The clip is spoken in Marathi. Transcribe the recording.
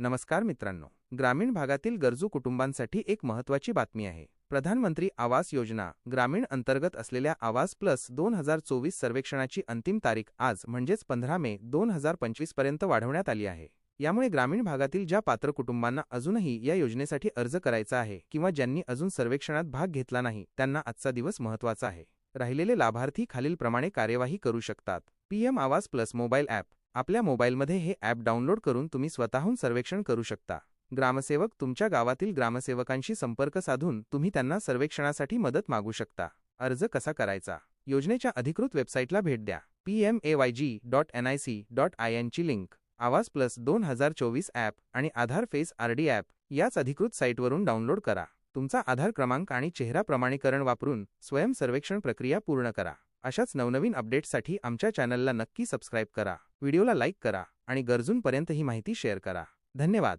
नमस्कार मित्रांनो. ग्रामीण भागातील गरजू कुटुंबांसाठी एक महत्त्वाची बातमी आहे. प्रधानमंत्री आवास योजना ग्रामीण अंतर्गत असलेल्या आवास प्लस दोन हजार चोवीस सर्वेक्षणाची अंतिम तारीख आज म्हणजेच पंधरा मे दोन हजार पंचवीसपर्यंत वाढवण्यात आली आहे. यामुळे ग्रामीण भागातील ज्या पात्र कुटुंबांना अजूनही या योजनेसाठी अर्ज करायचा आहे किंवा ज्यांनी अजून सर्वेक्षणात भाग घेतला नाही त्यांना आजचा दिवस महत्त्वाचा आहे. राहिलेले लाभार्थी खालीलप्रमाणे कार्यवाही करू शकतात. पीएम आवास प्लस मोबाईल ॲप आपल्या मोबाईलमध्ये हे ॲप डाउनलोड करून तुम्ही स्वतःहून सर्वेक्षण करू शकता. ग्रामसेवक तुमच्या गावातील ग्रामसेवकांशी संपर्क साधून तुम्ही त्यांना सर्वेक्षणासाठी मदत मागू शकता. अर्ज कसा करायचा? योजनेच्या अधिकृत वेबसाईटला भेट द्या. P M A Y G dot N I C dot I एनची लिंक. आवाज प्लस दोन हजार चोवीस ॲप आणि आधार फेस आरडी ॲप याच अधिकृत साईटवरून डाउनलोड करा. तुमचा आधार क्रमांक आणि चेहरा प्रमाणीकरण वापरून स्वयं सर्वेक्षण प्रक्रिया पूर्ण करा. अशाच नवनवीन अपडेट्ससाठी आमच्या चॅनलला नक्की सबस्क्राईब करा. व्हिडिओला लाईक करा आणि गरजूंपर्यंत ही माहिती शेअर करा. धन्यवाद.